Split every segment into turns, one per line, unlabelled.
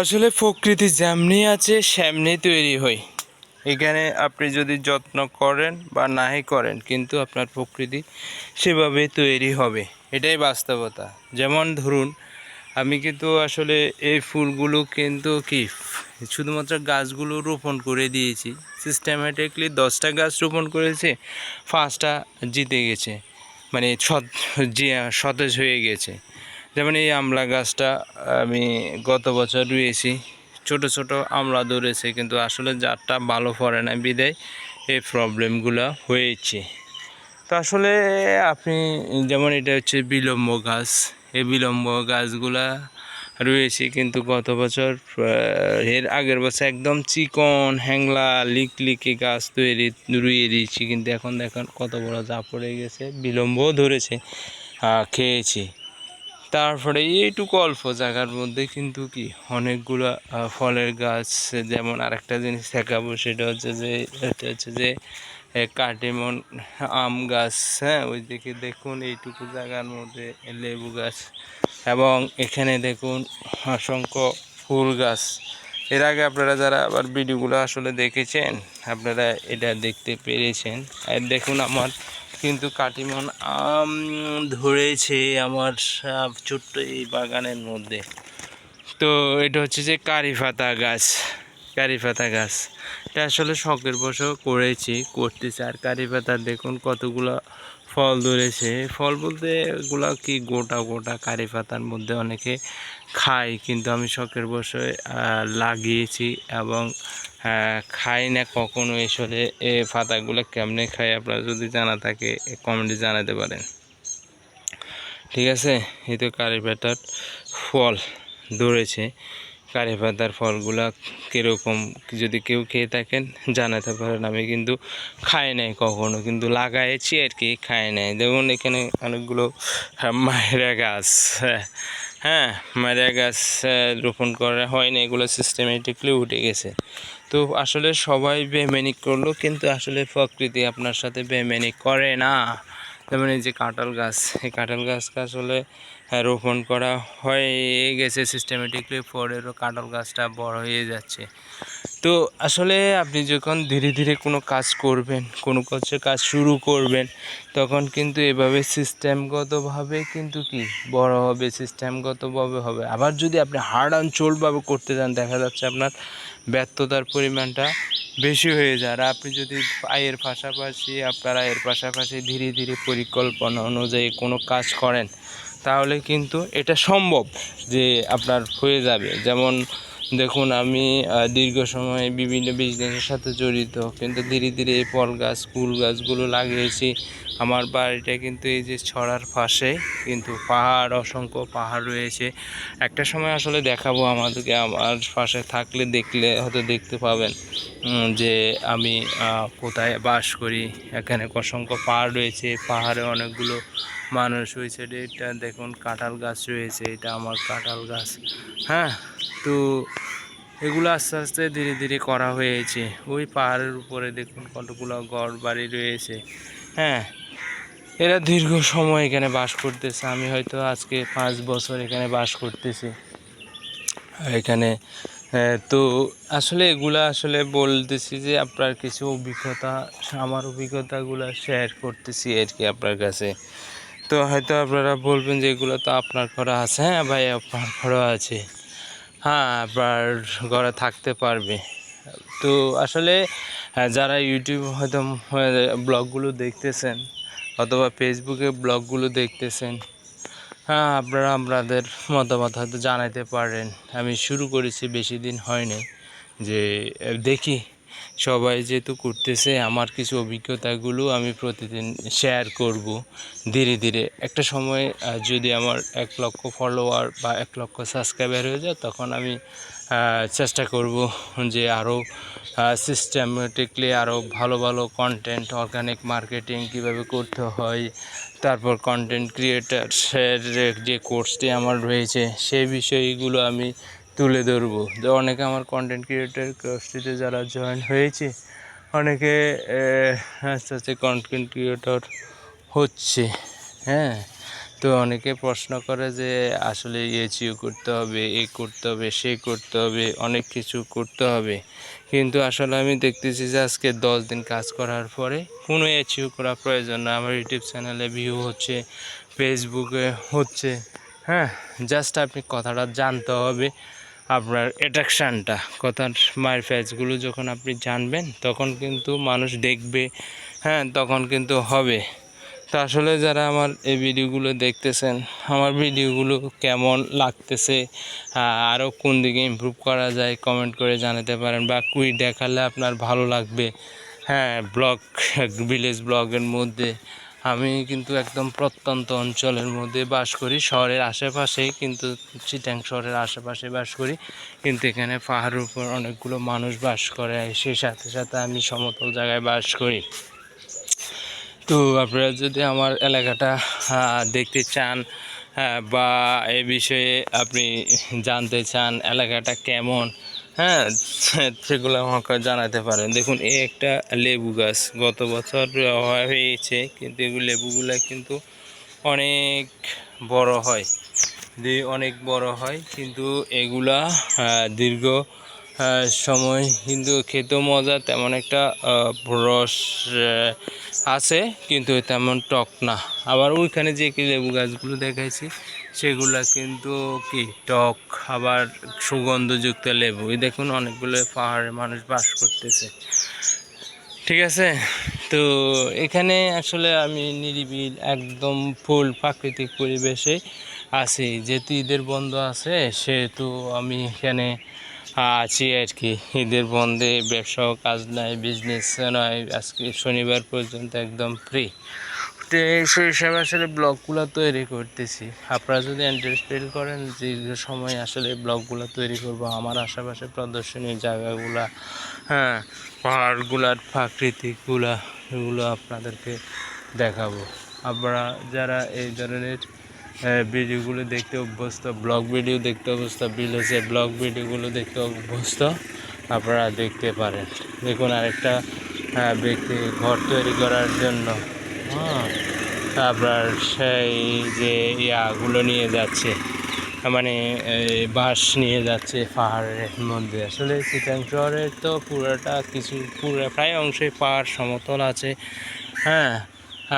আসলে প্রকৃতি যেমনি আছে, সেমনি তৈরি হয় এখানে আপনি যদি যত্ন করেন বা নাই করেন, কিন্তু আপনার প্রকৃতি সেভাবে তৈরি হবে। এটাই বাস্তবতা। যেমন ধরুন, আমি কিন্তু আসলে এই ফুলগুলো কিন্তু কি, শুধুমাত্র গাছগুলো রোপণ করে দিয়েছি। সিস্টেমেটিকলি দশটা গাছ রোপণ করেছে, পাঁচটা জিতে গেছে। মানে সৎ যে সতেজ হয়ে গেছে। যেমন এই আমলা গাছটা আমি গত বছর রুয়েছি ছোট ছোট আমলা ধরেছে, কিন্তু আসলে জাতটা ভালো পড়ে না বিদায়। এই প্রবলেমগুলো হয়েছে। তো আসলে আপনি যেমন এটা হচ্ছে বিলম্ব গাছ, এই বিলম্ব গাছগুলা রয়েছে কিন্তু গত বছর এর আগের বছর একদম চিকন, হ্যাংলা, লিক, লিকে গাছ তৈরি, রুইয়ে দিয়েছি, কিন্তু এখন দেখেন কত বড় যা পড়ে গেছে, বিলম্বও ধরেছে খেয়েছি। তারপরে এইটুকু অল্প জায়গার মধ্যে কিন্তু কি অনেকগুলো ফলের গাছ, যেমন আরেকটা জিনিস দেখাবো সেটা হচ্ছে যে, এটা হচ্ছে যে কাটিমন আম গাছ হ্যাঁ ওই দিকে দেখুন এইটুকু জায়গার মধ্যে লেবু গাছ এবং এখানে দেখুন অসংখ্য ফুল গাছ। এর আগে আপনারা যারা আবার ভিডিওগুলো আসলে দেখেছেন, আপনারা এটা দেখতে পেরেছেন। আর দেখুন আমার কিন্তু কাটিমন, আম, ধরেছে আমার সব ছোট্ট এই বাগানের মধ্যে। তো এটা হচ্ছে যে কারি পাতা গাছ, কারি পাতা গাছ। এটা আসলে শখের বসেও করেছি, করতেছি। আর কারি পাতার দেখুন কতগুলো ফল ধরেছে। ফল বলতে এগুলো কি গোটা গোটা কারি পাতার মধ্যে অনেকে খায়, কিন্তু আমি শখের বসে লাগিয়েছি এবং খাই না কখনো আসলে এ পাতাগুলো কেমনে খাই আপনারা যদি জানা থাকে কমেন্টে জানাতে পারেন। ঠিক আছে? এই তো কারি পাতার ফল ধরেছে। কারি পাতার ফলগুলা কীরকম যদি কেউ খেয়ে থাকেন, জানাতে পারেন। আমি কিন্তু খাই নাই কখনো, কিন্তু লাগাইছি আর কি, খাই নাই। দেখুন, এখানে অনেকগুলো মায়েরা গাছ হ্যাঁ মায়েরা গাছ রোপণ করা হয়নি এগুলো সিস্টেমেটিকলি উঠে গেছে। তো আসলে সবাই বেমেনিক করল, কিন্তু আসলে প্রকৃতি আপনার সাথে বেমেনিক করে না। যেমন এই যে কাঁঠাল গাছ এই কাঁঠাল গাছটা আসলে আহ, রোপণ করা হয়ে গেছে সিস্টেমেটিকলি পরেরও কাঁঠাল গাছটা বড় হয়ে যাচ্ছে। তো আসলে আপনি যখন ধীরে ধীরে কোনো কাজ করবেন কোনো কিছু কাজ শুরু করবেন তখন কিন্তু এভাবে সিস্টেমগতভাবে কিন্তু কি বড় হবে সিস্টেমগতভাবে হবে। আবার যদি আপনি হার্ড অ্যান্ড চোল্ডভাবে করতে যান দেখা যাচ্ছে আপনার ব্যর্থতার পরিমাণটা বেশি হয়ে যায়। আর আপনি যদি আয়ের পাশাপাশি, আপনার আয়ের পাশাপাশি ধীরে ধীরে পরিকল্পনা অনুযায়ী কোনো কাজ করেন, তাহলে কিন্তু এটা সম্ভব যে আপনার হয়ে যাবে। যেমন দেখুন, আমি দীর্ঘ সময় বিভিন্ন বিজনেসের সাথে জড়িত, কিন্তু ধীরে ধীরে এই ফল গাছ ফুল গাছগুলো লাগিয়েছি। আমার বাড়িটা কিন্তু এই যে ছড়ার পাশে, কিন্তু পাহাড়, অসংখ্য পাহাড় রয়েছে। একটা সময় আসলে দেখাবো আমাদেরকে, আমার পাশে থাকলে দেখলে হয়তো দেখতে পাবেন যে আমি কোথায় বাস করি। এখানে অসংখ্য পাহাড় রয়েছে, পাহাড়ে অনেকগুলো মানুষ হয়েছে এটা দেখুন, কাঁঠাল গাছ রয়েছে, এটা আমার কাঁঠাল গাছ। হ্যাঁ তো এগুলো আস্তে আস্তে ধীরে ধীরে করা হয়েছে। ওই পাহাড়ের উপরে দেখুন কতগুলো ঘর বাড়ি রয়েছে। হ্যাঁ এরা দীর্ঘ সময় এখানে বাস করতেছে। আমি হয়তো আজকে পাঁচ বছর এখানে বাস করতেছি। এখানে তো আসলে এগুলা আসলে বলতেছি যে আপনার কিছু অভিজ্ঞতা, আমার অভিজ্ঞতাগুলো শেয়ার করতেছি আর কি আপনার কাছে। তো হয়তো আপনারা বলবেন যে এগুলো তো আপনার ঘরে আছে। হ্যাঁ ভাই, আপনার ঘরে আছে। হ্যাঁ আপনার ঘরে থাকতে পারবে। তো আসলে যারা ইউটিউব হয়তো ব্লগগুলো দেখতেছেন অথবা ফেসবুকে ব্লগগুলো দেখতেছেন হ্যাঁ আপনারা আপনাদের মতামত হয়তো জানাতে পারেন। আমি শুরু করেছি, বেশি দিন হয়নি, যে, দেখি সবাই যেহেতু করতেছে, আমার কিছু অভিজ্ঞতাগুলো আমি প্রতিদিন শেয়ার করব ধীরে ধীরে। একটা সময় যদি আমার এক লক্ষ ফলোয়ার বা এক লক্ষ সাবস্ক্রাইবার হয়ে যায়, তখন আমি চেষ্টা করব যে আরও সিস্টেমেটিকলি আরও ভালো ভালো কন্টেন্ট অর্গানিক মার্কেটিং কীভাবে করতে হয়, তারপর কন্টেন্ট ক্রিয়েটার্সের যে কোর্সটি আমার রয়েছে, সেই বিষয়গুলো আমি তুলে ধরবো। যে অনেকে আমার কন্টেন্ট ক্রিয়েটার কোর্সটিতে যারা জয়েন হয়েছে, অনেকে আস্তে আস্তে কন্টেন্ট ক্রিয়েটর হচ্ছে হ্যাঁ? তো অনেকে প্রশ্ন করে যে, আসলে এচিও করতে হবে, এ করতে হবে, সে করতে হবে, অনেক কিছু করতে হবে। কিন্তু আসলে আমি দেখতেছি যে আজকে দশ দিন কাজ করার পরে কোনো এচিও করা প্রয়োজন না। আমার ইউটিউব চ্যানেলে ভিউ হচ্ছে ফেসবুকে হচ্ছে হ্যাঁ? জাস্ট আপনি কথাটা জানতে হবে। আপনার অ্যাট্রাকশানটা কথার মায়ের ফ্যাচগুলো যখন আপনি জানবেন, তখন কিন্তু মানুষ দেখবে হ্যাঁ তখন কিন্তু হবে। তো আসলে যারা আমার এই ভিডিওগুলো দেখতেছেন, আমার ভিডিওগুলো কেমন লাগতেছে আরও কোন দিকে ইমপ্রুভ করা যায় কমেন্ট করে জানাতে পারেন বা কুই দেখালে আপনার ভালো লাগবে। হ্যাঁ ব্লগ ভিলেজ ব্লগের মধ্যে আমি কিন্তু একদম প্রত্যন্ত অঞ্চলের মধ্যে বাস করি, শহরের আশেপাশেই কিন্তু চিটাং শহরের আশেপাশে বাস করি। কিন্তু এখানে পাহাড়ের উপর অনেকগুলো মানুষ বাস করে সেই সাথে সাথে আমি সমতল জায়গায় বাস করি। তো আপনারা যদি আমার এলাকাটা দেখতে চান বা এ বিষয়ে আপনি জানতে চান এলাকাটা কেমন হ্যাঁ সেগুলো আমাকে জানাতে পারেন। দেখুন এই একটা লেবু গাছ। গত বছর হয়েছে, কিন্তু এগুলো লেবুগুলো কিন্তু অনেক বড় হয়। দিয়ে অনেক বড় হয়, কিন্তু এগুলা দীর্ঘ সময় কিন্তু খেতেও মজা, তেমন একটা রস আছে, কিন্তু তেমন টক না। আবার ওইখানে যে লেবু গাছগুলো দেখাইছি সেগুলা কিন্তু কি, টক খাবার সুগন্ধযুক্ত লেবু। এই দেখুন অনেকগুলো পাহাড়ে মানুষ বাস করতেছে। ঠিক আছে? তো এখানে আসলে আমি নিরিবিল একদম ফুল প্রাকৃতিক পরিবেশে আছি। যেহেতু ঈদের বন্ধ আছে, সেহেতু আমি এখানে আছি আর কি। ঈদের বন্ধে ব্যবসাও কাজ নাই বিজনেস নয় আজকে শনিবার পর্যন্ত একদম ফ্রি তো সেই হিসাবে আসলে ব্লগগুলো তৈরি করতেছি। আপনারা যদি ইন্টারেস্ট ফিল করেন দীর্ঘ সময় আসলে ব্লগগুলো তৈরি করব আমার আশেপাশে প্রদর্শনীয় জায়গাগুলা হ্যাঁ পাহাড়গুলার প্রাকৃতিকগুলা এগুলো আপনাদেরকে দেখাবো। আপনারা যারা এই ধরনের ভিডিওগুলো দেখতে অভ্যস্ত ব্লগ ভিডিও দেখতে অভ্যস্ত ভিলেজে ব্লগ ভিডিওগুলো দেখতে অভ্যস্ত আপনারা দেখতে পারেন। দেখুন আরেকটা আহ, ব্যক্তি ঘর তৈরি করার জন্য হ্যাঁ আপনার সেই যে ইয়াগুলো নিয়ে যাচ্ছে মানে বাঁশ নিয়ে যাচ্ছে পাহাড়ের মধ্যে। আসলে চিটাং শহরের তো পুরোটা কিছু, পুরো প্রায় অংশে পাহাড় সমতল আছে। হ্যাঁ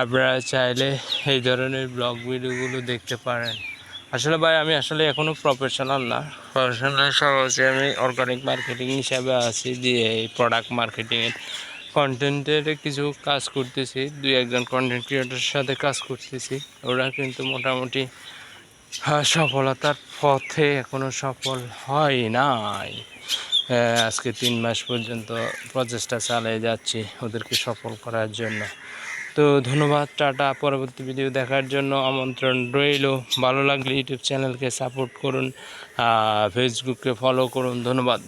আপনারা চাইলে এই ধরনের ব্লগ ভিডিওগুলো দেখতে পারেন। আসলে ভাই, আমি আসলে এখনও প্রফেশনাল না। প্রফেশনাল হচ্ছে আমি অর্গানিক মার্কেটিং হিসাবে আছি যে এই প্রোডাক্ট মার্কেটিংয়ের কন্টেন্টের কিছু কাজ করতেছি, দুই একজন কন্টেন্ট ক্রিয়েটরের সাথে কাজ করতেছি। ওরা কিন্তু মোটামুটি সফলতার পথে এখনও সফল হয় নাই। আজকে তিন মাস পর্যন্ত প্রচেষ্টা চালিয়ে যাচ্ছি ওদেরকে সফল করার জন্য। তো ধন্যবাদ, টাটা। পরবর্তী ভিডিও দেখার জন্য আমন্ত্রণ রইল। ভালো লাগলে ইউটিউব চ্যানেলকে সাপোর্ট করুন ফেসবুককে ফলো করুন। ধন্যবাদ।